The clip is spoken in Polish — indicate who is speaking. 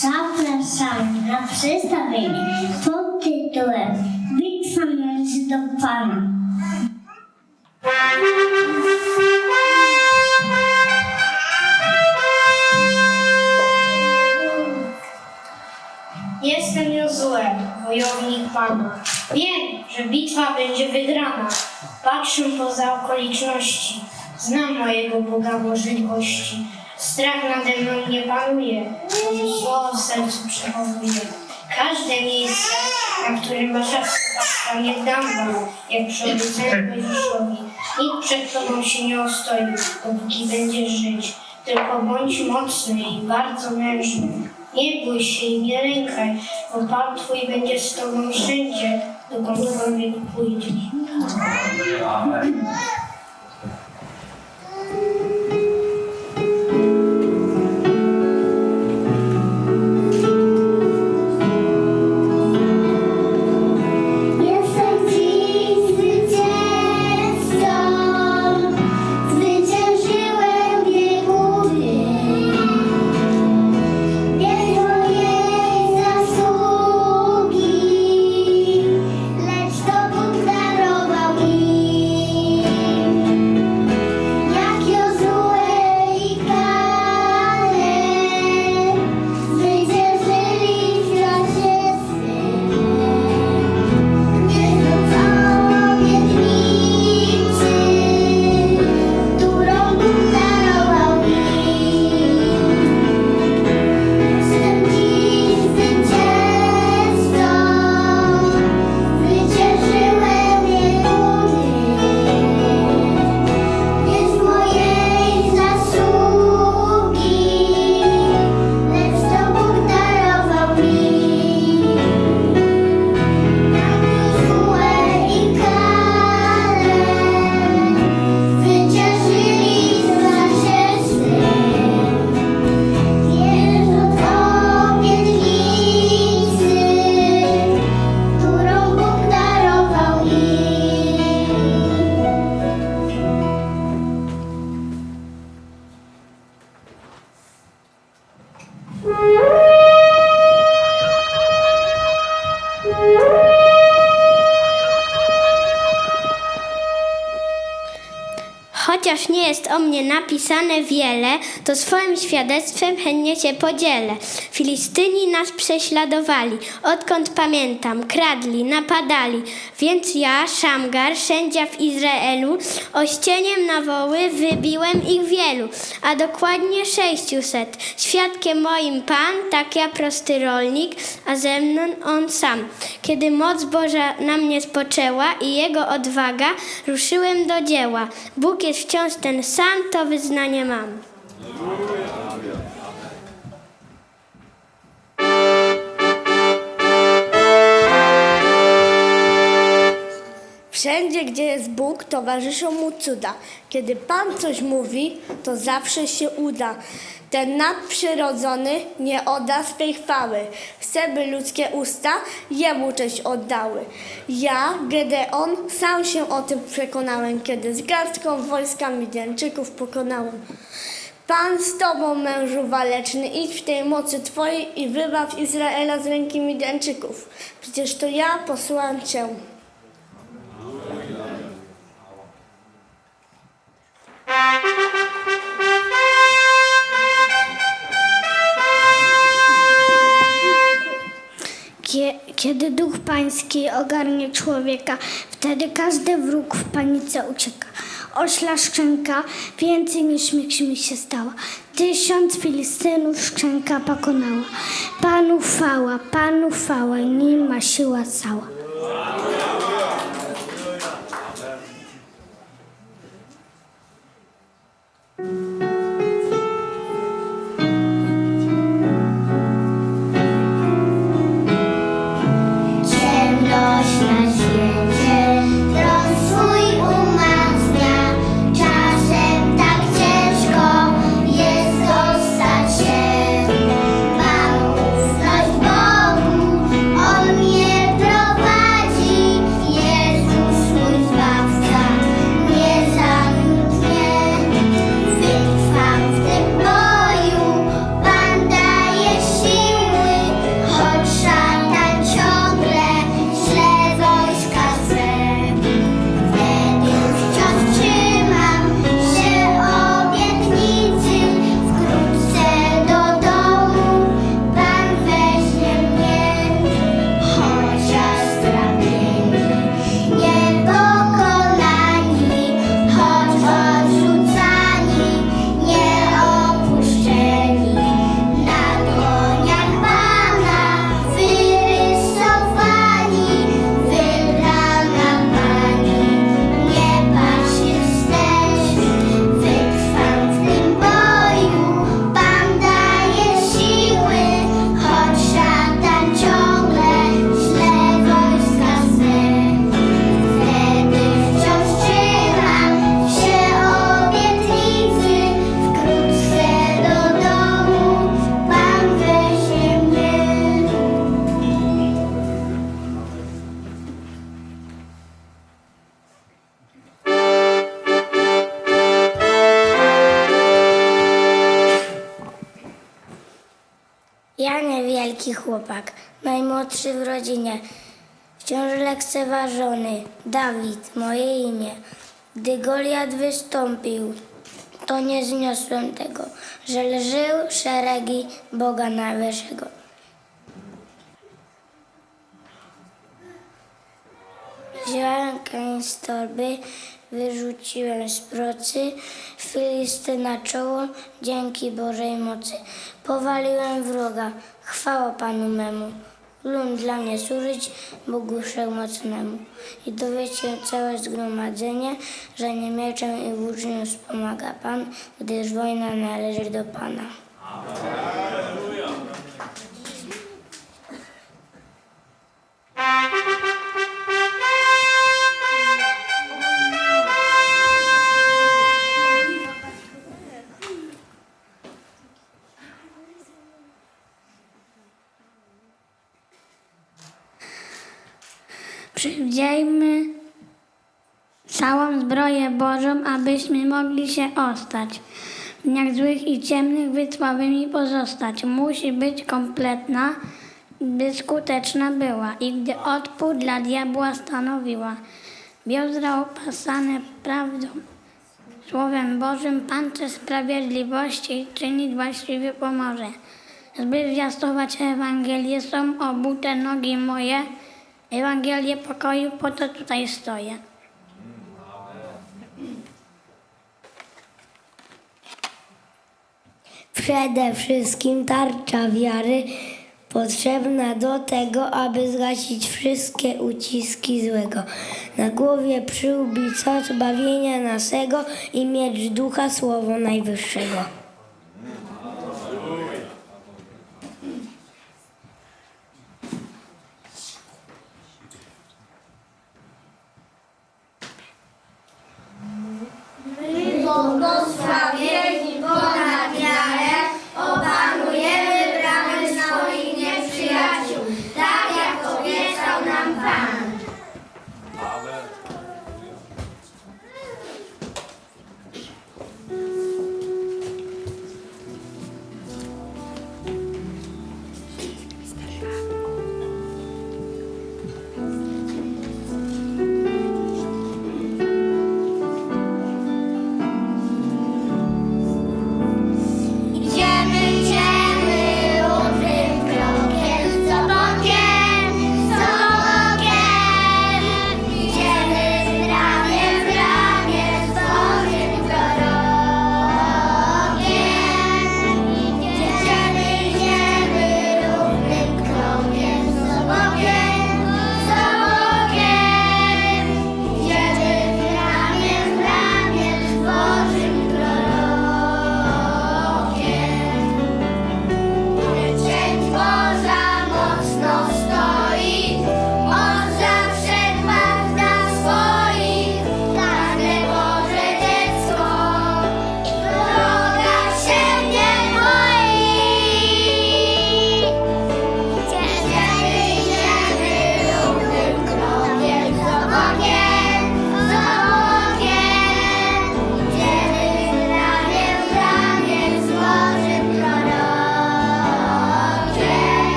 Speaker 1: zapraszamy na przedstawienie pod tytułem Bitwa między dopami.
Speaker 2: Jestem Jozue, wojownik Pana. Wiem, że bitwa będzie wygrana. Patrzę poza okoliczności. Znam mojego Boga możliwości. Strach nade mną nie panuje, zło w sercu przechowuje. Każde miejsce, na którym masz państwa nie dam wam, jak przyobiecałem Mojżeszowi. Nikt przed tobą się nie ostoi, dopóki będziesz żyć. Tylko bądź mocny i bardzo mężny. Nie bój się i nie lękaj, bo Pan Twój będzie z Tobą wszędzie, dokądkolwiek pójdziesz.
Speaker 1: Jestem Mm-hmm.
Speaker 3: Chociaż nie jest o mnie napisane wiele, to swoim świadectwem chętnie się podzielę. Filistyni nas prześladowali, odkąd pamiętam, kradli, napadali. Więc ja, Szamgar, sędzia w Izraelu, ościeniem na woły wybiłem ich wielu, a dokładnie sześciuset. Świadkiem moim Pan, tak ja prosty rolnik, a ze mną On sam. Kiedy moc Boża na mnie spoczęła i Jego odwaga, ruszyłem do dzieła. Bóg jest wciąż ten sam, to wyznanie mam.
Speaker 4: Wszędzie, gdzie jest Bóg, towarzyszą mu cuda. Kiedy Pan coś mówi, to zawsze się uda. Ten nadprzyrodzony nie odda swej chwały. Chce, by ludzkie usta jemu cześć oddały. Ja, Gedeon, sam się o tym przekonałem, kiedy z garstką wojska Midianczyków pokonałem. Pan z tobą, mężu waleczny, idź w tej mocy twojej i wybaw Izraela z ręki Midianczyków. Przecież to ja posłałem cię.
Speaker 1: Kiedy duch pański ogarnie człowieka, wtedy każdy wróg w panice ucieka. Ośla szczęka więcej niż mi się stała. Tysiąc Filistynów szczęka pokonała. Panu chwała, Panu chwała, nim ma siła cała.
Speaker 5: Niewielki chłopak, najmłodszy w rodzinie, wciąż lekceważony, Dawid, moje imię. Gdy Goliat wystąpił, to nie zniosłem tego, że lżył szeregi Boga Najwyższego. Wziąłem kamień z torby, wyrzuciłem z procy, Filisty na czoło, dzięki Bożej mocy. Powaliłem wroga, chwała Panu memu. Lud dla mnie służyć, Bogu Wszechmocnemu. I dowiecie całe zgromadzenie, że nie mieczem i włócznią wspomaga Pan, gdyż wojna należy do Pana. Przywdziejmy całą zbroję Bożą, abyśmy mogli się ostać. W dniach złych i ciemnych wytrwałymi pozostać. Musi być kompletna, by skuteczna była i gdy odpór dla diabła stanowiła. Biodra opasane prawdą, Słowem Bożym Pancze Sprawiedliwości czynić właściwie pomoże. Zby zwiastować Ewangelię są obute nogi moje. Ewangelię pokoju, po to tutaj stoję.
Speaker 6: Przede wszystkim tarcza wiary potrzebna do tego, aby zgasić wszystkie uciski złego. Na głowie przyłbica zbawienia naszego i miecz ducha słowo najwyższego.